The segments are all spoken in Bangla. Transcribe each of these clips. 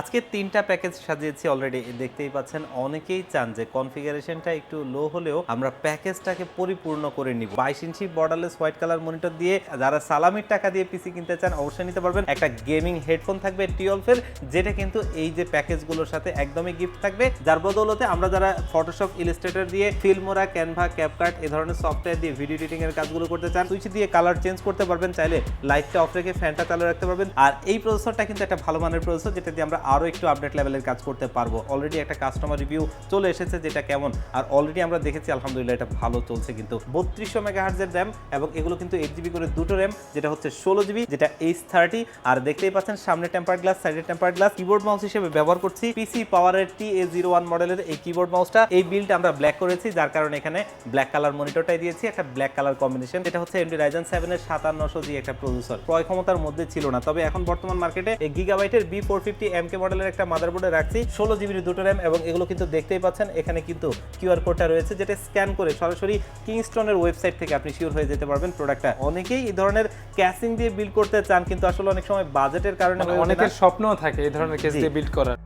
আজকে তিনটা প্যাকেজ সাজিয়েছি অলরেডি দেখতেই পাচ্ছেন, অনেকেই চান যে কনফিগারেশনটা একটু লো হলেও আমরা প্যাকেজটাকে পরিপূর্ণ করে নিব। বাইশ ইঞ্চি বর্ডারলেস হোয়াইট কালার মনিটর দিয়ে যারা সালামির টাকা দিয়ে পিসি কিনতে চান, অবশ্যই নিতে পারবেন। একটা গেমিং হেডফোন থাকবে টিওলফের যেটা কিন্তু এই যে প্যাকেজগুলোর সাথে একদমই গিফট থাকবে। যার বদৌলতে আমরা যারা ফটোশপ ইলাস্ট্রেটর দিয়ে ফিল্মোরা ক্যানভা ক্যাপকাট এ ধরনের সফটওয়্যার দিয়ে ভিডিও এডিটিং এর কাজগুলো করতে চান সুইচ দিয়ে কালার চেঞ্জ করতে পারবেন। চাইলে লাইটটা অফ রেখে ফ্যানটা চালু রাখতে পারবেন। আর এই প্রসেসরটা কিন্তু একটা ভালো মানের প্রসেসর যেটা দিয়ে আমরা আরও একটু আপডেট লেভেলের কাজ করতে পারব। অলরেডি একটা কাস্টমার রিভিউ চলে এসেছে যেটা কেমন? আর অলরেডি আমরা দেখেছি, আলহামদুলিল্লাহ, এটা ভালো চলছে কিন্তু বত্রিশশো মেগাহার্জের র্যাম এবং এগুলো কিন্তু এইট জিবি করে দুটো র্যাম যেটা হচ্ছে ষোলো জিবি যেটা এইচ থার্টি আর দেখতেই পাচ্ছেন সামনে টেম্পার গ্লাস সাইডে টেম্পার গ্লাস কিবোর্ড মাউস হিসেবে ব্যবহার করছি। পিসি পাওয়ারের টি এ জিরো ওয়ান মডেলের এই কিবোর্ড মাউসটা এই বিল্ড আমরা ব্ল্যাক করেছি, যার কারণে এখানে ব্ল্যাক কালার মনিটরটাই দিয়েছি, একটা ব্ল্যাক কালার কম্বিনেশন এটা হচ্ছে এমডি রাইজেন সেভেনের সাতান্নশো জি একটা প্রসেসর ক্রয় ক্ষমতার মধ্যে ছিল না, তবে এখন বর্তমান মার্কেটে গিগাবাইটের বি ফোর ফিফটি এম মডেলের একটা মাদারবোর্ডে রাখছি ষোলো জিবির দুটো র্যাম এবং এগুলো কিন্তু দেখতেই পাচ্ছেন এখানে কিন্তু কিউআর কোডটা রয়েছে যেটা স্ক্যান করে সরাসরি কিংস্টনের ওয়েবসাইট থেকে আপনি শিওর হয়ে যেতে পারবেন প্রোডাক্টটা অনেকেই এই ধরনের ক্যাশিং দিয়ে বিল্ড করতে চান কিন্তু আসলে অনেক সময় বাজেটের কারণে মানে। অনেকের স্বপ্নও থাকে এই ধরনের ক্যাশ দিয়ে বিল্ড করার।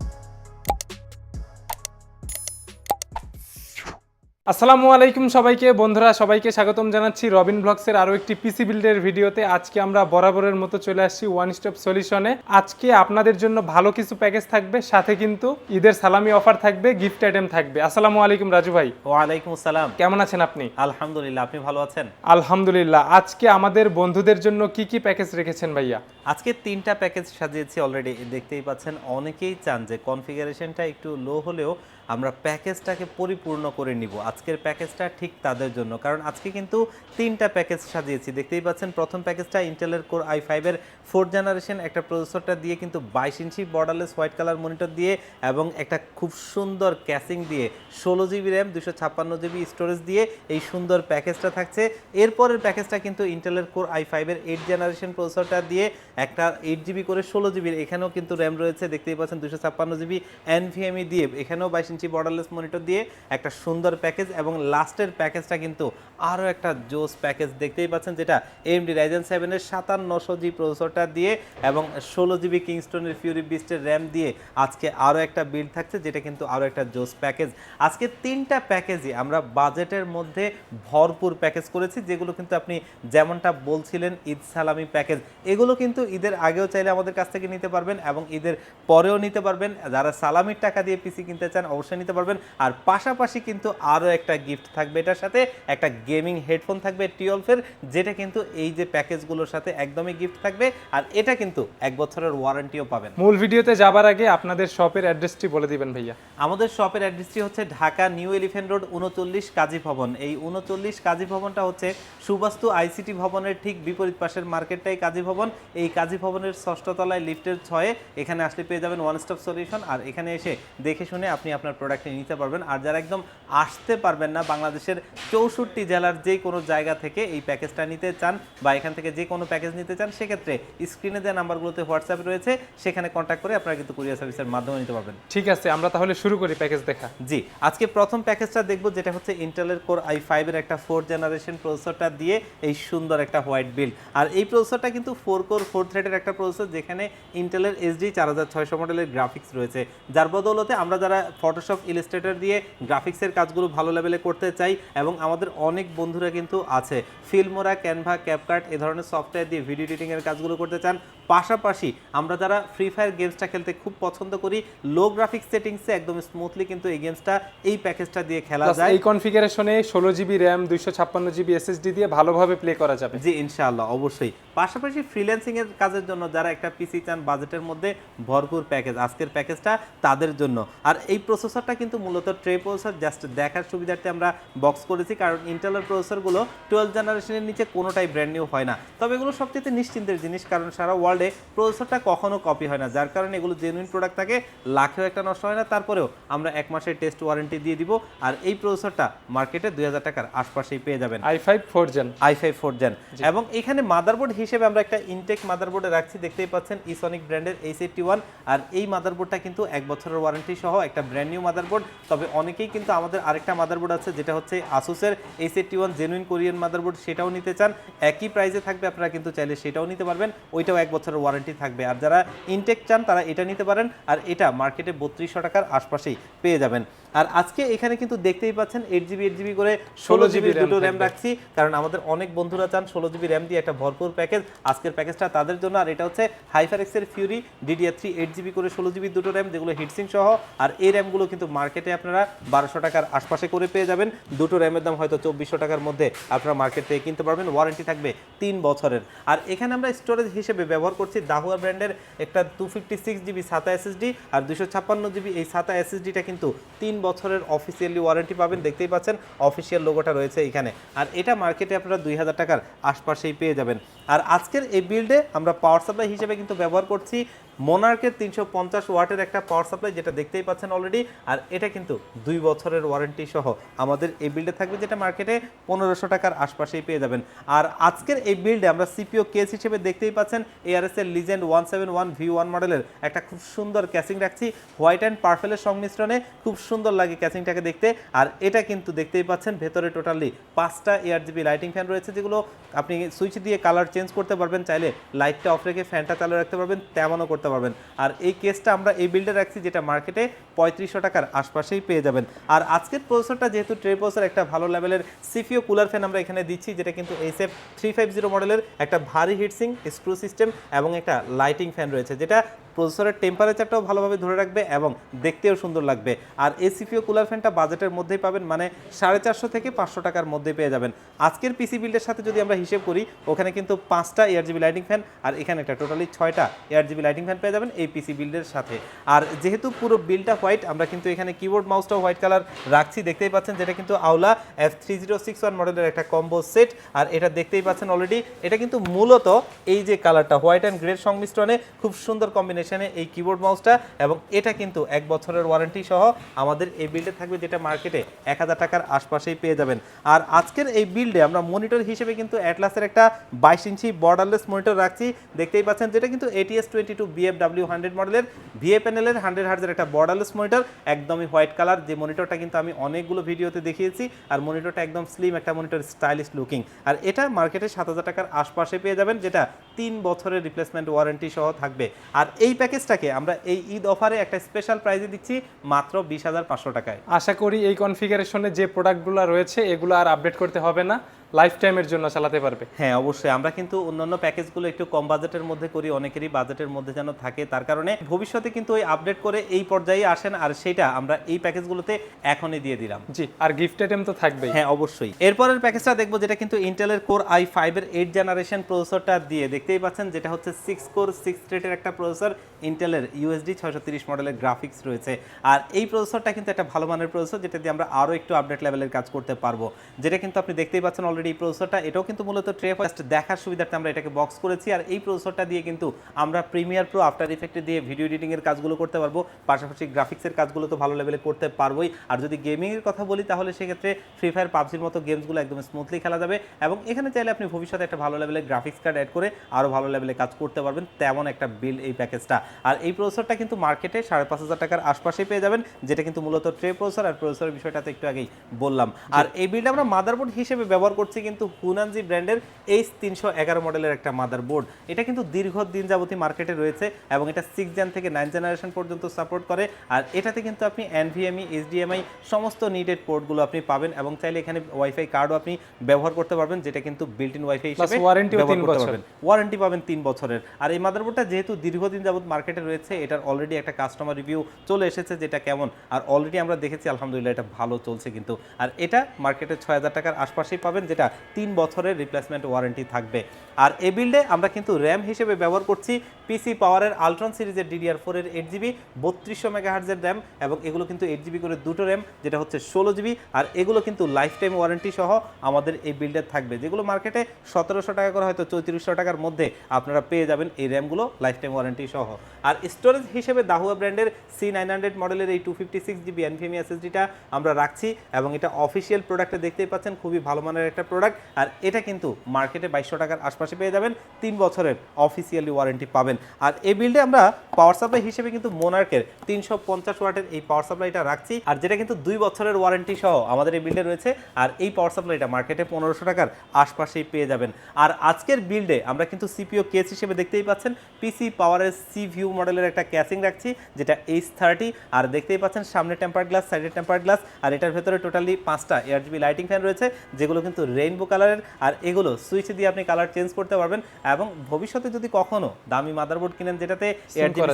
আসসালামু আলাইকুম সবাইকে। বন্ধুরা সবাইকে স্বাগতম জানাচ্ছি রবিন ব্লগসের আরও একটি পিসি বিল্ডের ভিডিওতে। আজকে আমরা বরাবরের মতো চলে আসছি ওয়ান স্টপ সলিউশনে আজকে আপনাদের জন্য ভালো কিছু প্যাকেজ থাকবে সাথে কিন্তু ঈদের সালামি অফার থাকবে গিফট আইটেম থাকবে। আসসালামু আলাইকুম রাজু ভাই। ওয়ালাইকুম আসসালাম। কেমন আছেন আপনি? আলহামদুলিল্লাহ আপনি ভালো আছেন? আলহামদুলিল্লাহ। আজকে আমাদের বন্ধুদের জন্য কি কি প্যাকেজ রেখেছেন ভাইয়া? আজকে তিনটা প্যাকেজ সাজিয়েছি অলরেডি দেখতেই পাচ্ছেন। অনেকেই চান যে কনফিগারেশনটা একটু লো হলেও আমরা প্যাকেজটাকে পরিপূর্ণ করে নিব। আজকের প্যাকেজটা ঠিক তাদের জন্য। কারণ আজকে কিন্তু তিনটা প্যাকেজ সাজিয়েছি। দেখতেই পাচ্ছেন, প্রথম প্যাকেজটা ইন্টেলের কোর আই ফাইভের ফোর্থ জেনারেশন একটা প্রসেসরটা দিয়ে কিন্তু বাইশ ইঞ্চি বর্ডারলেস হোয়াইট কালার মনিটর দিয়ে এবং একটা খুব সুন্দর ক্যাসিং দিয়ে ষোলো জিবি র্যাম দুশো ছাপ্পান্ন জিবি স্টোরেজ দিয়ে এই সুন্দর প্যাকেজটা থাকছে। এরপরের প্যাকেজটা কিন্তু ইন্টেলের কোর আই ফাইভের এইট জেনারেশন প্রসেসরটা দিয়ে একটা এইট জিবি করে ষোলো জিবির এখানেও কিন্তু র্যাম রয়েছে। দেখতেই পাচ্ছেন দুশো ছাপ্পান্ন জিবি এনভিএমই দিয়ে এখানেও বাইশ বর্ডারলেস মনিটর দিয়ে একটা সুন্দর প্যাকেজ এবং লাস্টের প্যাকেজটা কিন্তু আরও একটা জোস প্যাকেজ দেখতেই পাচ্ছেন, যেটা এমডি রাইজেন সেভেনের সাতান্নশো জি প্রসেসরটা দিয়ে এবং ষোলো জিবি কিংস্টনের ফিউরি বিস্টের র্যাম দিয়ে আজকে আরও একটা বিল্ড থাকছে, যেটা কিন্তু আরও একটা জোস প্যাকেজ আজকে তিনটা প্যাকেজই আমরা বাজেটের মধ্যে ভরপুর প্যাকেজ করেছি, যেগুলো কিন্তু আপনি যেমনটা বলছিলেন, ঈদ সালামি প্যাকেজ এগুলো কিন্তু ঈদের আগেও চাইলে আমাদের কাছ থেকে নিতে পারবেন এবং ঈদের পরেও নিতে পারবেন। যারা সালামির টাকা দিয়ে পিসি কিনতে চান অবশ্যই নিতে পারবেন। আর পাশাপাশি কিন্তু আরও একটা গিফট থাকবে এটার সাথে। একটা গেমিং হেডফোন থাকবে টিওলফের যেটা কিন্তু এই যে প্যাকেজগুলোর সাথে একদমই গিফট থাকবে। আর এটা কিন্তু এক বছরের ওয়ারেন্টিও পাবেন। মূল ভিডিওতে যাবার আগে আপনাদের শপের অ্যাড্রেসটি বলে দিবেন ভাইয়া। আমাদের শপের অ্যাড্রেসটি হচ্ছে ঢাকা নিউ এলিফেন্ট রোড উনচল্লিশ কাজী ভবন। এই উনচল্লিশ কাজী ভবনটা হচ্ছে সুবাস্তু আইসিটি ভবনের ঠিক বিপরীত পাশের মার্কেটটাই কাজী ভবন। এই কাজী ভবনের ষষ্ঠ তলায় লিফটের ছয়ে এখানে আসলে পেয়ে যাবেন ওয়ান স্টপ সলিউশন আর এখানে এসে দেখে শুনে আপনি আপনার প্রোডাক্টটি নিতে পারবেন। আর যারা একদম আসতে পারবেন না বাংলাদেশের চৌষট্টি জেলার যে কোনো জায়গা থেকে এই প্যাকেজটা নিতে চান বা এখান থেকে যে কোনো প্যাকেজ নিতে চান সেক্ষেত্রে স্ক্রিনে দেওয়া নাম্বারগুলোতে হোয়াটসঅ্যাপ রয়েছে। সেখানে কন্ট্যাক্ট করে আপনারা কিন্তু কুরিয়ার সার্ভিসের মাধ্যমে নিতে পারবেন। ঠিক আছে আমরা তাহলে শুরু করি প্যাকেজ দেখা। জি আজকে প্রথম প্যাকেজটা দেখব যেটা হচ্ছে ইন্টেলের কোর আই ফাইভের একটা ফোর জেনারেশন প্রসেসরটা দিয়ে এই সুন্দর একটা হোয়াইট বিল্ড আর এই প্রসেসরটা কিন্তু ফোর কোর ফোর থ্রেডের একটা প্রসেসর যেখানে ইন্টেলের এসডি চার হাজার ছয়শো মডেলের গ্রাফিক্স রয়েছে। যার বদৌলতে আমরা যারা ফটোশপ ইলিস্ট্রেটার দিয়ে গ্রাফিক্সের কাজগুলো ভালো লেভেলে করতে চাই এবং আমাদের অনেক বন্ধুরা কিন্তু আছে। ফিল্মোরা ক্যানভা ক্যাপকার্ট এ ধরনের সফটওয়্যার দিয়ে ভিডিও এডিটিংয়ের কাজগুলো করতে চান। পাশাপাশি আমরা যারা ফ্রি ফায়ার গেমসটা খেলতে খুব পছন্দ করি লো গ্রাফিক্স সেটিংসে একদম স্মুথলি কিন্তু এই গেমসটা এই প্যাকেজটা দিয়ে খেলা যায়। এই কনফিগারেশনে ষোলো জিবি র্যাম দুইশো ছাপ্পান্ন জিবি এসএসডি দিয়ে ভালোভাবে প্লে করা যাবে। জি ইনশাআল্লাহ অবশ্যই। পাশাপাশি ফ্রিল্যান্সিং এর কাজের জন্য যারা একটা পিসি চান বাজেটের মধ্যে ভরপুর প্যাকেজ আজকের প্যাকেজটা তাদের জন্য। আর এই প্রসেসরটা কিন্তু মূলত ট্রে প্রসেসর জাস্ট দেখার সুবিধার্থে আমরা বক্স করেছি কারণ ইন্টেলের প্রসেসরগুলো টুয়েলভ জেনারেশনের নিচে কোনোটাই ব্র্যান্ড নিউ হয় না। তবে এগুলো সবচেয়ে নিশ্চিন্তের জিনিস কারণ সারা ওয়ার্ল্ডে প্রসেসরটা কখনো কপি হয় না। যার কারণে এগুলো জেনুইন প্রোডাক্ট থাকে লাখেও একটা নষ্ট হয় না। তারপরেও আমরা এক মাসের টেস্ট ওয়ারেন্টি দিয়ে দিব আর এই প্রসেসরটা মার্কেটে দুই হাজার টাকার আশপাশেই পেয়ে যাবেন। I five four gen i five four gen এবং এখানে মাদারবোর্ড হিসেবে আমরা একটা ইনটেক মাদারবোর্ডে রাখছি দেখতেই পাচ্ছেন ইসনিক ব্র্যান্ডের এইচ এইটটি ওয়ান আর এই মাদারবোর্ডটা কিন্তু এক বছরের ওয়ারেন্টি সহ একটা ব্র্যান্ড নিউ মাদারবোর্ড তবে অনেকেই কিন্তু আমাদের আরেকটা মাদারবোর্ড আছে যেটা হচ্ছে আসুসের H eighty one genuine Korean motherboard সেটাও নিতে চান। একই প্রাইসে থাকবে আপনারা কিন্তু চাইলে সেটাও নিতে পারবেন। ওইটাও এক বছর বছরের ওয়ারেন্টি থাকবে। আর যারা ইনটেক চান, তারা এটা নিতে পারেন। আর এটা মার্কেটে বত্রিশশো টাকার আশপাশেই পেয়ে যাবেন। আর আজকে এখানে কিন্তু দেখতেই পাচ্ছেন এইট জিবি এইট জিবি করে ষোলো জিবি দুটো র্যাম রাখছি কারণ আমাদের অনেক বন্ধুরা চান ষোলো জিবি র্যাম দিয়ে একটা ভরপুর প্যাকেজ আজকের প্যাকেজটা তাদের জন্য আর এটা হচ্ছে হাইফার এক্সের Fury DDR three eight GB করে ষোলো জিবি দুটো র্যাম যেগুলো হিটসিং সহ। আর এই র্যামগুলো কিন্তু মার্কেটে আপনারা বারোশো টাকার আশপাশে করে পেয়ে যাবেন। দুটো র্যামের দাম হয়তো চব্বিশশো টাকার মধ্যে আপনারা মার্কেট থেকে কিনতে পারবেন। ওয়ারেন্টি থাকবে তিন বছরের। আর এখানে আমরা স্টোরেজ হিসেবে ব্যবহার করছি দাহুয়া ব্র্যান্ডের একটা two fifty six GB SATA SSD আর দুশো ছাপ্পান্ন জিবি এই সাতা এসএসডিটা কিন্তু তিন বছরের অফিসিয়ালি ওয়ারেন্টি পাবেন। দেখতেই পাচ্ছেন অফিসিয়াল লোগোটা রয়েছে এখানে। আর এটা মার্কেটে আপনারা দুই হাজার টাকার আশপাশেই পেয়ে যাবেন। আর আজকের এই বিল্ডে আমরা পাওয়ার সাপ্লাই হিসেবে কিন্তু ব্যবহার করছি মোনার্কের তিনশো পঞ্চাশ ওয়াটের একটা পাওয়ার সাপ্লাই যেটা দেখতেই পাচ্ছেন অলরেডি আর এটা কিন্তু দুই বছরের ওয়ারেন্টি সহ। আমাদের এই বিল্ডে থাকবে যেটা মার্কেটে পনেরোশো টাকার আশপাশেই পেয়ে যাবেন। আর আজকের এই বিল্ডে আমরা সিপিও কেস হিসেবে দেখতেই পাচ্ছেন এআরএস এর legend one seven one V one মডেলের একটা খুব সুন্দর ক্যাসিং রাখছি। হোয়াইট অ্যান্ড পার্পেলের সংমিশ্রণে খুব সুন্দর লাগে ক্যাসিংটাকে দেখতে। আর এটা কিন্তু দেখতেই পাচ্ছেন ভেতরে টোটালি পাঁচটা এয়ার জিবি লাইটিং ফ্যান রয়েছে যেগুলো আপনি সুইচ দিয়ে কালার চেঞ্জ করতে পারবেন, চাইলে লাইটটা অফ রেখে ফ্যানটা চালু রাখতে পারবেন, তেমনও করতে পারবেন। আর এই কেসটা আমরা এই বিল্ডে রাখছি যেটা মার্কেটে পঁয়ত্রিশশো টাকার আশপাশেই পেয়ে যাবেন। আর আজকের প্রসেসরটা যেহেতু ট্রে প্রসেসর একটা ভালো লেভেলের সিফিও কুলার ফ্যান আমরা এখানে দিচ্ছি, যেটা কিন্তু এইসএফ থ্রি ফাইভ জিরো মডেলের একটা ভারী হিটসিং স্ক্রু সিস্টেম এবং একটা লাইটিং ফ্যান রয়েছে, যেটা প্রসেসরের টেম্পারেচারটাও ভালোভাবে ধরে রাখবে এবং দেখতেও সুন্দর লাগবে। আর এই সিপিও কুলার ফ্যানটা বাজেটের মধ্যেই পাবেন মানে সাড়ে চারশো থেকে পাঁচশো টাকার মধ্যে পেয়ে যাবেন। আজকের পিসি বিল্ডের সাথে যদি আমরা হিসেব করি, ওখানে কিন্তু পাঁচটা এয়ার জিবি লাইটিং ফ্যান আর এখানে একটা টোটালি ছয়টা এয়ার জিবি লাইটিং ফ্যান পেয়ে যাবেন এই পিসি বিল্ডের সাথে। আর যেহেতু পুরো বিলটা হোয়াইট আমরা কিন্তু এখানে কিবোর্ড মাউসটাও হোয়াইট কালার রাখছি, দেখতেই পাচ্ছেন যেটা কিন্তু Aula F three zero six one মডেলের একটা কম্বো সেট আর এটা দেখতেই পাচ্ছেন অলরেডি এটা কিন্তু মূলত এই যে কালারটা হোয়াইট অ্যান্ড গ্রের সংমিশ্রণে খুব সুন্দর কম্বিনেশনে এই কিবোর্ড মাউসটা এবং এটা কিন্তু এক বছরের ওয়ারেন্টি সহ আমাদের এই বিল্ডে থাকবে যেটা মার্কেটে এক হাজার টাকার আশপাশেই পেয়ে যাবেন। আর আজকের এই বিল্ডে আমরা মনিটর হিসেবে কিন্তু অ্যাটলাসের একটা বাইশ ইঞ্চি বর্ডারলেস মনিটর রাখছি। দেখতেই পাচ্ছেন যেটা কিন্তু ATS twenty two BFW hundred মডেলের ভিএ প্যানেলের হান্ড্রেড হার্জের একটা বর্ডারলেস মনিটর একদমই হোয়াইট কালার যে মনিটরটা কিন্তু আমি অনেকগুলো ভিডিওতে দেখিয়েছি আর মনিটরটা একদম স্লিম একটা মনিটর স্টাইলিশ লুকিং আর এটা মার্কেটে সাত হাজার টাকার আশপাশে পেয়ে যাবেন, যেটা তিন বছরের রিপ্লেসমেন্ট ওয়ারেন্টি সহ থাকবে। আর এই প্যাকেজটাকে আমরা এই ঈদ অফারে একটা স্পেশাল প্রাইজে দিচ্ছি মাত্র বিশ হাজার পাঁচশো টাকায়। আশা করি এই কনফিগারেশনে যে প্রোডাক্টগুলো রয়েছে, এগুলো আর আপডেট করতে হবে না। লাইফ টাইমের জন্য চালাতে পারবে। হ্যাঁ অবশ্যই। আমরা কিন্তু অন্যান্য প্যাকেজগুলো একটু কম বাজেটের মধ্যে করি অনেকেরই বাজেটের মধ্যে যেন থাকে। তার কারণে ভবিষ্যতে কিন্তু ওই আপডেট করে এই পর্যায়ে আসেন আর সেটা আমরা এই প্যাকেজগুলোতে এখনই দিয়ে দিলাম। জি আর গিফট আইটেম তো থাকবে হ্যাঁ অবশ্যই। এরপরের প্যাকেজটা দেখব যেটা কিন্তু ইন্টেলের কোর আই ফাইভের এইট জেনারেশন প্রসেসরটা দিয়ে। দেখতেই পাচ্ছেন যেটা হচ্ছে সিক্স কোর সিক্স রেটের একটা প্রসেসর ইন্টেলের ইউএসডি ছয়শো তিরিশ মডেলের গ্রাফিক্স রয়েছে। আর এই প্রসেসরটা কিন্তু একটা ভালো মানের প্রসেসর যেটা দিয়ে আমরা আরও একটু আপডেট লেভেলের কাজ করতে পারব। যেটা কিন্তু আপনি দেখতেই পাচ্ছেন অলরেডি এই প্রসেসরটা এটাও কিন্তু মূলত ট্রে ফার্স্ট দেখার সুবিধার্থে আমরা এটাকে বক্স করেছি। আর এই প্রসেসরটা দিয়ে কিন্তু আমরা প্রিমিয়ার প্রো আফটার ইফেক্টে দিয়ে ভিডিও এডিটিং এর কাজগুলো করতে পারব। পাশাপাশি গ্রাফিক্সের কাজগুলো তো ভালো লেভেলে করতে পারবোই। আর যদি গেমিং এর কথা বলি তাহলে সেক্ষেত্রে ফ্রি ফায়ার পাবজির মতো গেমসগুলো একদম স্মুথলি খেলা যাবে। এবং এখানে চাইলে আপনি ভবিষ্যতে একটা ভালো লেভেলের গ্রাফিক্স কার্ড অ্যাড করে আরও ভালো লেভেলে কাজ করতে পারবেন। তেমন একটা বিল এই প্যাকেজটা আর এই প্রসেসরটা কিন্তু মার্কেটে সাড়ে পাঁচ হাজার টাকার আশপাশে পেয়ে যাবেন যেটা কিন্তু মূলত ট্রে প্রসেসর আর প্রসেসরের বিষয়টা তো একটু আগেই বললাম। আর এই বিলটা আমরা মাদারবোর্ড হিসেবে ব্যবহার করছি কিন্তু হুনানজি ব্র্যান্ডের এইচ তিনশো এগারো মডেলের একটা মাদারবোর্ড। এটা কিন্তু দীর্ঘদিন যাবতী মার্কেটে রয়েছে এবং এটা সিক্স জেন থেকে নাইন জেনারেশন পর্যন্ত সাপোর্ট করে। আর এটাতে কিন্তু আপনি এনভিএমই এইচডিএমআই সমস্ত নিডেড পোর্টগুলো আপনি পাবেন এবং চাইলে এখানে ওয়াইফাই কার্ডও আপনি ব্যবহার করতে পারবেন যেটা কিন্তু বিল্ট ইন ওয়াইফাই হিসেবে warranty ও ব্যবহার তিন করতে বছর। পারবেন ওয়ারেন্টি পাবেন তিন বছরের। আর এই মাদারবোর্ডটা যেহেতু দীর্ঘদিন যাবত মার্কেটে রয়েছে এটার অলরেডি একটা কাস্টমার রিভিউ চলে এসেছে যেটা কেমন। আর অলরেডি আমরা দেখেছি আলহামদুলিল্লাহ এটা ভালো চলছে কিন্তু। আর এটা মার্কেটে ছয় হাজার টাকার আশপাশেই পাবেন যেটা তিন বছরের রিপ্লেসমেন্ট ওয়ারেন্টি থাকবে। আর এই বিল্ডে আমরা কিন্তু র্যাম হিসেবে ব্যবহার করছি পিসি পাওয়ারের আলট্রন সিরিজের ডিডিআর ফোর এর এইট জিবি বত্রিশশো মেগাহার্জের র্যাম এবং এগুলো কিন্তু এইট জিবি করে দুটো র্যাম যেটা হচ্ছে ষোলো জিবি আর এগুলো কিন্তু লাইফ টাইম ওয়ারেন্টি সহ আমাদের এই বিল্ডে থাকবে। যেগুলো মার্কেটে সতেরোশো টাকা করে হয়তো চৌত্রিশশো টাকার মধ্যে আপনারা পেয়ে যাবেন এই র্যামগুলো লাইফ টাইম ওয়ারেন্টি সহ। আর স্টোরেজ হিসেবে দাহুয়া ব্র্যান্ডের সি নাইন হান্ড্রেড মডেলের এই two fifty six GB NVMe এসএসডিটা আমরা রাখছি এবং এটা অফিসিয়াল প্রোডাক্টে দেখতেই পাচ্ছেন, খুবই ভালো মানের একটা প্রোডাক্ট আর এটা কিন্তু মার্কেটে বাইশশো টাকার আশপাশে পেয়ে যাবেন। তিন বছরের অফিসিয়ালি ওয়ারেন্টি পাবেন। আর এই বিল্ডে আমরা পাওয়ার সাপ্লাই হিসেবে কিন্তু মোনার্কের তিনশো পঞ্চাশ ওয়াটের এই পাওয়ার সাপ্লাইটা রাখছি। আর যেটা কিন্তু দুই বছরের ওয়ারেন্টি সহ আমাদের এই বিল্ডে রয়েছে। আর এই পাওয়ার সাপ্লাইটা মার্কেটে পনেরোশো টাকার আশপাশেই পেয়ে যাবেন। আর আজকের বিল্ডে আমরা কিন্তু সিপিও কেস হিসেবে দেখতেই পাচ্ছেন। পিসি পাওয়ারের সি ভিউ মডেলের একটা ক্যাসিং রাখছি, যেটা এইচ থার্টি আর দেখতেই পাচ্ছেন সামনে টেম্পার গ্লাস সাইডে টেম্পার গ্লাস আর এটার ভেতরে টোটালি পাঁচটা এয়ার জিবি লাইটিং ফ্যান রয়েছে, যেগুলো কিন্তু রেইনবো কালারের আর এগুলো সুইচ দিয়ে আপনি কালার চেঞ্জ করতে পারবেন। এবং ভবিষ্যতে যদি কখনো দামি মাদারবোর্ড কিনেন যেটাতে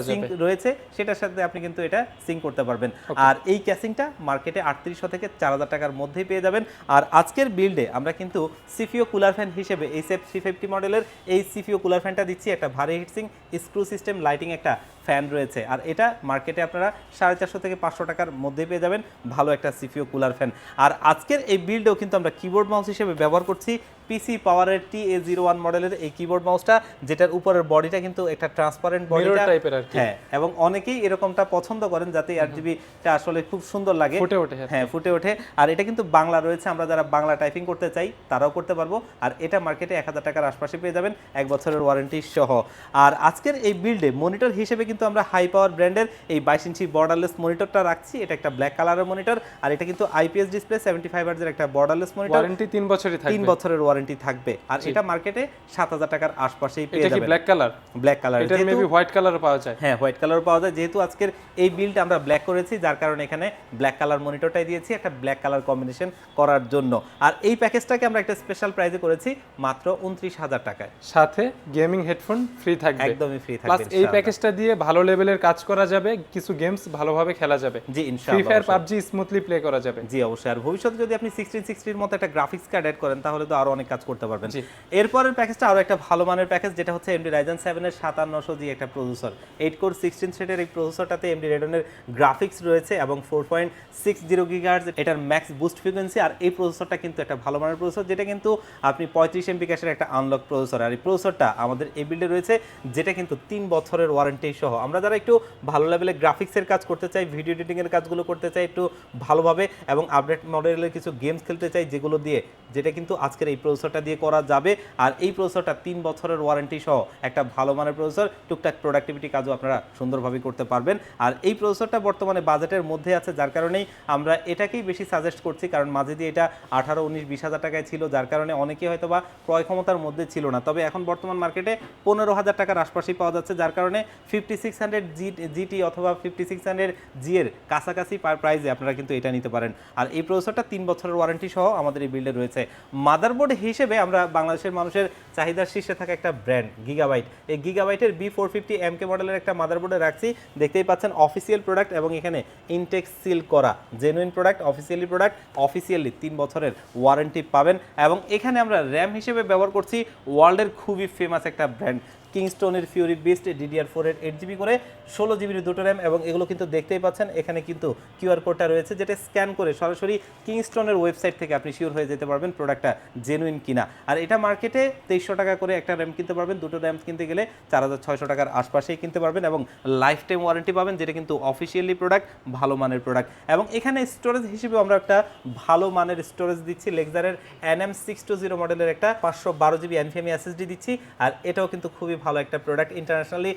সিঙ্ক রয়েছে সেটার সাথে আপনি কিন্তু এটা সিঙ্ক করতে পারবেন। আর এই ক্যাসিংটা মার্কেটে আটত্রিশশো থেকে চার হাজার টাকার মধ্যেই পেয়ে যাবেন। আর আজকের বিল্ডে আমরা কিন্তু সিফিও কুলার ফ্যান হিসেবে এই সেফ থ্রি ফিফটি মডেলের এই সিফিও কুলার ফ্যানটা দিচ্ছি একটা ভারী হিটসিং স্ক্রু সিস্টেম লাইটিং একটা ফ্যান রয়েছে। আর এটা মার্কেটে আপনারা সাড়ে চারশো থেকে পাঁচশো টাকার মধ্যে পেয়ে যাবেন। ভালো একটা সিপিও কুলার ফ্যান আর আজকের এই বিল্ডেও কিন্তু আমরা কিবোর্ড মাউস হিসেবে ব্যবহার করছি পিসি পাওয়ারের টি এ জিরো ওয়ান মডেলের এই কিবোর্ড মাউসটা যেটার উপরের বডিটা কিন্তু একটা ট্রান্সপারেন্ট বডি এর আর কি। হ্যাঁ এবং অনেকেই এরকমটা পছন্দ করেন যাতে আর জিবিটা আসলে খুব সুন্দর লাগে। ফুটে ওঠে হ্যাঁ ফুটে ওঠে। আর এটা কিন্তু বাংলা রয়েছে আমরা যারা বাংলা টাইপিং করতে চাই তারাও করতে পারব। আর এটা মার্কেটে এক হাজার টাকার আশপাশে পেয়ে যাবেন এক বছরের ওয়ারেন্টি সহ। আর আজকের এই বিল্ডে মনিটর হিসেবে কিন্তু আমরা হাই পাওয়ার ব্র্যান্ডের এই বাইশ ইঞ্চি বর্ডারলেস মনিটরটা রাখছি। এটা একটা ব্ল্যাক কালারের মনিটর আর এটা কিন্তু আইপিএস ডিসপ্লে সেভেন্টি ফাইভ একটা বর্ডারলেস মনিটর ওয়ারেন্টি তিন বছরই তিন বছরের ওয়ারেন্টি থাকবে। আর এটা মার্কেটে সাত হাজার টাকার আশপাশেই পেয়ে যাবেন। ব্ল্যাক কালার ব্ল্যাক কালার এটার মেবি হোয়াইট কালার পাওয়া যায়। হ্যাঁ হোয়াইট কালার পাওয়া যায়। যেহেতু আজকের এই বিলটা আমরা ব্ল্যাক করেছি যার কারণে এখানে ব্ল্যাক কালার মনিটরটাই দিয়েছি একটা ব্ল্যাক কালার কম্বিনেশন করার জন্য। আর এই প্যাকেজটাকে আমরা একটা স্পেশাল প্রাইজে করেছি মাত্র উনত্রিশ হাজার টাকায়। সাথে গেমিং হেডফোন ফ্রি থাকবে। একদমই ফ্রি প্লাস থাকবে এই প্যাকেজটা দিয়ে ভালো লেভেলের কাজ করা যাবে কিছু গেমস ভালোভাবে খেলা যাবে। জি ইনশাআল্লাহ Free Fire PUBG smoothly play করা যাবে। জি অবশ্যই। আর ভবিষ্যতে যদি আপনি সিক্সটিন সিক্সটির মতো একটা গ্রাফিক্স কার্ড অ্যাড করেন তাহলে তো আরও অনেক কাজ করতে পারবেন। এরপরের প্যাকেজটা আরও একটা ভালো মানের প্যাকেজ যেটা হচ্ছে এমডি রাইজেন সেভেনের সাতান্নশো জি একটা প্রসেসর। এইট কোর সিক্সটিন সেটের এই প্রসেসরটাতে এমডি রেডনের গ্রাফিক্স রয়েছে এবং four point six zero gigahertz এটার ম্যাক্স বুস্ট ফ্রিকোয়েন্সি আর এই প্রসেসরটা কিন্তু একটা ভালো মানের প্রসেসর যেটা কিন্তু আপনি পঁয়ত্রিশ এমপি ক্যাশের একটা আনলক প্রসেসর। আর এই প্রসেসরটা আমাদের এই বিল্ডে রয়েছে যেটা কিন্তু তিন বছরের ওয়ারেন্টি সহ। আমরা যারা একটু ভালো লেভেলে গ্রাফিক্সের কাজ করতে চাই ভিডিও এডিটিং এর কাজগুলো করতে চাই একটু ভালোভাবে এবং আপডেট মডেলের কিছু গেমস খেলতে চাই যেগুলো দিয়ে যেটা কিন্তু আজকের এই প্রসেসরটা দিয়ে করা যাবে। আর এই প্রসেসরটা তিন বছরের ওয়ারেন্টি সহ একটা ভালো মানের প্রসেসর টুকটাক প্রোডাক্টিভিটি কাজও আপনারা সুন্দরভাবে করতে পারবেন। আর এই প্রসেসরটা বর্তমানে বাজেটের মধ্যে আছে, যার কারণেই আমরা এটাকেই বেশি সাজেস্ট করছি। কারণ মাঝে দিয়ে এটা আঠারো, উনিশ, বিশ হাজার টাকায় ছিল, যার কারণে অনেকেই হয়তো বা ক্রয় ক্ষমতার মধ্যে ছিল না। তবে এখন বর্তমান মার্কেটে পনেরো হাজার টাকার আশপাশেই পাওয়া যাচ্ছে, যার কারণে fifty six hundred G GT অথবা ফিফটি সিক্স হান্ড্রেড জি এর কাছাকাছি পার প্রাইজে আপনারা কিন্তু এটা নিতে পারেন। আর এই প্রসেসরটা তিন বছরের ওয়ারেন্টি সহ আমাদের এই বিল্ডে রয়েছে। মাদারবোর্ড হিসেবে আমরা বাংলাদেশের মানুষের চাহিদার শীর্ষে থাকা একটা ব্র্যান্ড গিগাবাইট এই গিগাবাইটের B four fifty M K মডেলের একটা মাদারবোর্ডে রাখছি। দেখতেই পাচ্ছেন অফিসিয়াল প্রোডাক্ট এবং এখানে ইনটেক সিল করা। Genuine product officially product officially তিন বছরের ওয়ারেন্টি পাবেন এবং এখানে আমরা র্যাম হিসেবে ব্যবহার করছি ওয়ার্ল্ডের খুবই ফেমাস একটা ব্র্যান্ড কিংস্টোনের ফিউরি বিস্ট ডিডিআর ফোরের এইট জিবি করে। ষোলো জিবির দুটো র্যাম এবং এগুলো কিন্তু দেখতেই পাচ্ছেন, এখানে কিন্তু কিউআর কোডটা রয়েছে যেটা স্ক্যান করে সরাসরি কিংস্টোনের ওয়েবসাইট থেকে আপনি শিওর হয়ে যেতে পারবেন প্রোডাক্টটা জেনুইন কিনা। আর এটা মার্কেটে তেইশশো টাকা করে একটা র্যাম কিনতে পারবেন, দুটো র্যাম কিনতে গেলে চার হাজার ছয়শো টাকার আশপাশেই কিনতে পারবেন এবং লাইফ টাইম ওয়ারেন্টি পাবেন, যেটা কিন্তু অফিসিয়ালি প্রোডাক্ট ভালো মানের প্রোডাক্ট এবং এখানে স্টোরেজ হিসেবে আমরা একটা ভালো মানের স্টোরেজ দিচ্ছি লেক্সারের N M six two zero মডেলের একটা পাঁচশো বারো জিবি এনফিএমি এসএসডি দিচ্ছি, আর এটাও কিন্তু খুবই ভালো একটা প্রোডাক্ট ইন্টারন্যাশনালি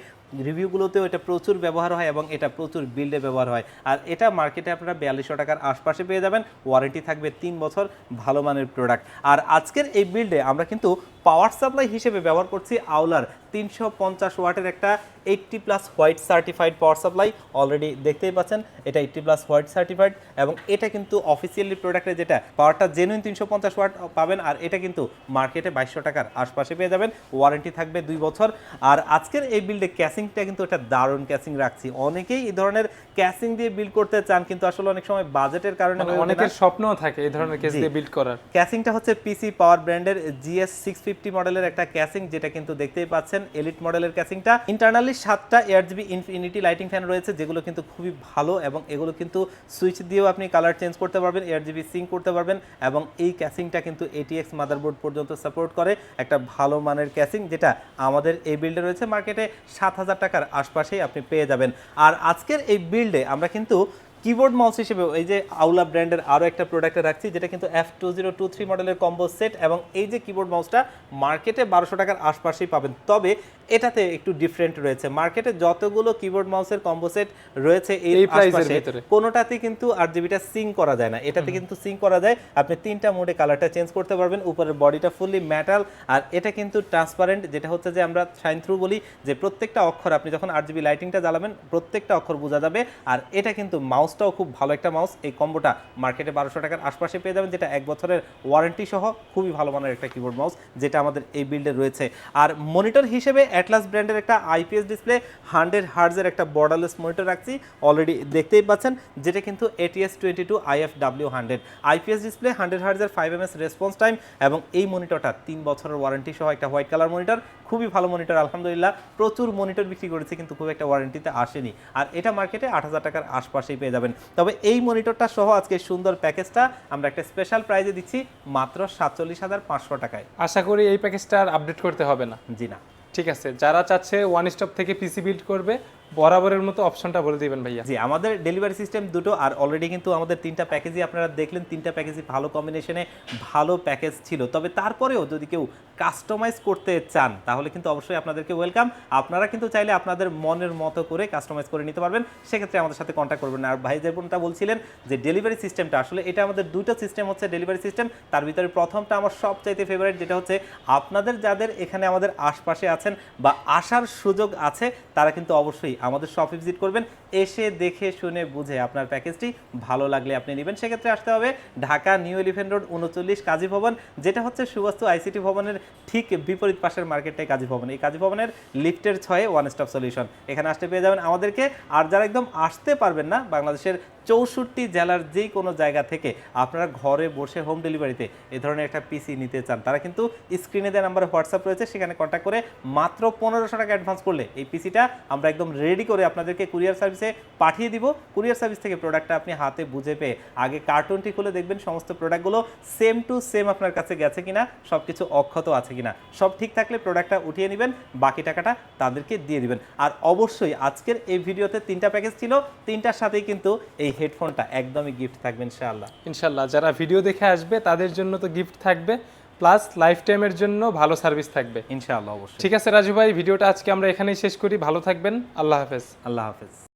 রিভিউগুলোতেও এটা প্রচুর ব্যবহার হয় এবং এটা প্রচুর বিল্ডে ব্যবহার হয়। আর এটা মার্কেটে আপনারা বিয়াল্লিশশো টাকার আশপাশে পেয়ে যাবেন। ওয়ারেন্টি থাকবে তিন বছর, ভালো মানের প্রোডাক্ট আর আজকের এই বিল্ডে আমরা কিন্তু পাওয়ার সাপ্লাই হিসেবে ব্যবহার করছি আউলার তিনশো পঞ্চাশ ওয়াটের একটা eighty plus white certified power supply. Already দেখতেই পাচ্ছেন এটা এইটটি প্লাস হোয়াইট সার্টিফাইড এবং এটা কিন্তু অফিসিয়ালি প্রোডাক্টে যেটা পাওয়ারটা জেনুইন তিনশো পঞ্চাশ ওয়াট পাবেন আর এটা কিন্তু মার্কেটে বাইশশো টাকার আশপাশে পেয়ে যাবেন ওয়ারেন্টি থাকবে দুই বছর। আর আজকের এই বিল্ডে ক্যাসিংটা কিন্তু একটা দারুণ ক্যাসিং রাখছি। অনেকেই এই ধরনের ক্যাসিং দিয়ে বিল্ড করতে চান কিন্তু আসলে অনেক সময় বাজেটের কারণে মানে। অনেকের স্বপ্নও থাকে এই ধরনের কেস দিয়ে বিল্ড করার। ক্যাসিংটা হচ্ছে পিসি পাওয়ার ব্র্যান্ডের জিএস সিক্স ফিফটি মডেলের একটা ক্যাসিং যেটা কিন্তু দেখতেই পাচ্ছেন। এলিট মডেলের ক্যাসিংটা ইন্টারনালি সাতটা ARGB infinity lighting fan রয়েছে, যেগুলো কিন্তু খুবই ভালো এবং এগুলো কিন্তু সুইচ দিয়েও আপনি কালার চেঞ্জ করতে পারবেন এয়ার জিবি সিং করতে পারবেন এবং এই ক্যাসিংটা কিন্তু এটিএক্স মাদারবোর্ড পর্যন্ত সাপোর্ট করে একটা ভালো মানের ক্যাসিং যেটা আমাদের এই বিল্ডে রয়েছে। মার্কেটে সাত হাজার টাকার আশপাশেই আপনি পেয়ে যাবেন। আর আজকের এই বিল্ডে আমরা কিন্তু কিবোর্ড মাউস হিসেবে এই যে আউলা ব্র্যান্ডের আরও একটা প্রোডাক্টে রাখছি যেটা কিন্তু F two zero two three মডেলের কম্বো সেট এবং এই যে কিবোর্ড মাউসটা মার্কেটে বারোশো টাকার আশপাশেই পাবেন। তবে এটাতে একটু ডিফারেন্ট রয়েছে। মার্কেটে যতগুলো কিবোর্ড মাউসের কম্বো সেট রয়েছে এই আশপাশে, কোনোটাতে কিন্তু আর জিবিটা সিং করা যায় না। এটাতে কিন্তু সিং করা যায়। আপনি তিনটা মোডে কালারটা চেঞ্জ করতে পারবেন। উপরের বডিটা ফুললি ম্যাটাল আর এটা কিন্তু ট্রান্সপারেন্ট যেটা হচ্ছে যে আমরা শাইন থ্রু বলি যে প্রত্যেকটা অক্ষর আপনি যখন আর জিবি লাইটিংটা জ্বালাবেন প্রত্যেকটা অক্ষর বোঝা যাবে। আর এটা কিন্তু মাউসটাও খুব ভালো একটা মাউস। এই কম্বোটা মার্কেটে বারোশো টাকার আশপাশে পেয়ে যাবেন, যেটা এক বছরের ওয়ারেন্টি সহ খুবই ভালো মানের একটা কিবোর্ড মাউস যেটা আমাদের এই বিল্ডে রয়েছে। আর মনিটর হিসেবে অ্যাটলাস ব্র্যান্ডের একটা আইপিএস ডিসপ্লে হান্ড্রেড হার্জের একটা বর্ডারলেস মনিটর রাখছি। অলরেডি দেখতেই পাচ্ছেন, যেটা কিন্তু ATS twenty two IF W hundred IPS display hundred হার্জের five M S response time এবং এই মনিটরটা তিন বছরের ওয়ারেন্টি সহ একটা হোয়াইট কালার মনিটর খুবই ভালো মনিটর আলহামদুলিল্লাহ। প্রচুর মনিটর বিক্রি করেছে, কিন্তু খুব একটা ওয়ারেন্টিতে আসেনি। আর এটা মার্কেটে আট হাজার টাকার আশপাশেই পেয়ে যাবেন। তবে এই মনিটরটা সহ আজকে সুন্দর প্যাকেজটা আমরা একটা স্পেশাল প্রাইজে দিচ্ছি মাত্র সাতচল্লিশ হাজার পাঁচশো টাকায়। আশা করি এই প্যাকেজটা আর আপডেট করতে হবে না। জি না। ঠিক আছে যারা চাচ্ছে ওয়ান স্টপ থেকে পিসি বিল্ড করবে বরাবরের মতো অপশনটা বলে দিবেন ভাইয়া। জি, আমাদের ডেলিভারি সিস্টেম দুটো আর অলরেডি কিন্তু আমাদের তিনটা প্যাকেজই আপনারা দেখলেন, তিনটা প্যাকেজই ভালো কম্বিনেশনে ভালো প্যাকেজ ছিল। তবে তারপরেও যদি কেউ কাস্টমাইজ করতে চান, তাহলে কিন্তু অবশ্যই আপনাদেরকে ওয়েলকাম আপনারা কিন্তু চাইলে আপনাদের মনের মতো করে কাস্টমাইজ করে নিতে পারবেন। সেক্ষেত্রে আমাদের সাথে কন্ট্যাক্ট করবেন আর ভাই যেমনটা বলছিলেন যে ডেলিভারি সিস্টেমটা আসলে এটা আমাদের দুটো সিস্টেম হচ্ছে ডেলিভারি সিস্টেম তার ভিতরে প্রথমটা আমার সবচাইতে ফেভারিট যেটা হচ্ছে আপনাদের যাদের এখানে আমাদের আশপাশে আছেন বা আসার সুযোগ আছে, তারা কিন্তু অবশ্যই আমাদের শপ ভিজিট করবেন। এসে দেখে শুনে বুঝে আপনার প্যাকেজটি ভালো লাগলে আপনি নেবেন। সেক্ষেত্রে আসতে হবে ঢাকা নিউ এলিফেন্ট রোড উনচল্লিশ কাজী ভবন, যেটা হচ্ছে সুবাস্তু আইসিটি ভবনের ঠিক বিপরীত পাশের মার্কেটটাই কাজী ভবন। এই কাজী ভবনের লিফটের ছয়ে ওয়ান স্টপ সলিউশন এখানে আসতে পেয়ে যাবেন আমাদেরকে। আর যারা একদম আসতে পারবেন না, বাংলাদেশের চৌষট্টি জেলার যে কোনো জায়গা থেকে আপনারা ঘরে বসে হোম ডেলিভারিতে এ ধরনের একটা পিসি নিতে চান, তারা কিন্তু স্ক্রিনে দেওয়া নাম্বারে হোয়াটসঅ্যাপ রয়েছে। সেখানে কন্ট্যাক্ট করে মাত্র পনেরোশো টাকা অ্যাডভান্স করলে এই পিসিটা আমরা একদম রেডি করে আপনাদেরকে কুরিয়ার সার্ভিসে পাঠিয়ে দিব। কুরিয়ার সার্ভিস থেকে প্রোডাক্টটা আপনি হাতে বুঝে পেয়ে আগে কার্টুনটি খুলে দেখবেন সমস্ত প্রোডাক্টগুলো সেম টু সেম আপনার কাছে গেছে কিনা সব কিছু অক্ষত আছে কিনা। সব ঠিক থাকলে প্রোডাক্টটা উঠিয়ে নেবেন বাকি টাকাটা তাদেরকে দিয়ে দিবেন। আর অবশ্যই আজকের এই ভিডিওতে তিনটা প্যাকেজ ছিল তিনটার সাথেই কিন্তু এই হেডফোনটা একদমই গিফট থাকবে ইনশাআল্লাহ। ইনশাল্লাহ যারা ভিডিও দেখে আসবে তাদের জন্য তো গিফট থাকবে প্লাস লাইফ টাইমের জন্য ভালো সার্ভিস থাকবে। ইনশাআল্লাহ অবশ্যই। ঠিক আছে রাজু ভাই ভিডিওটা আজকে আমরা এখানেই শেষ করি ভালো থাকবেন আল্লাহ হাফেজ। আল্লাহ হাফেজ।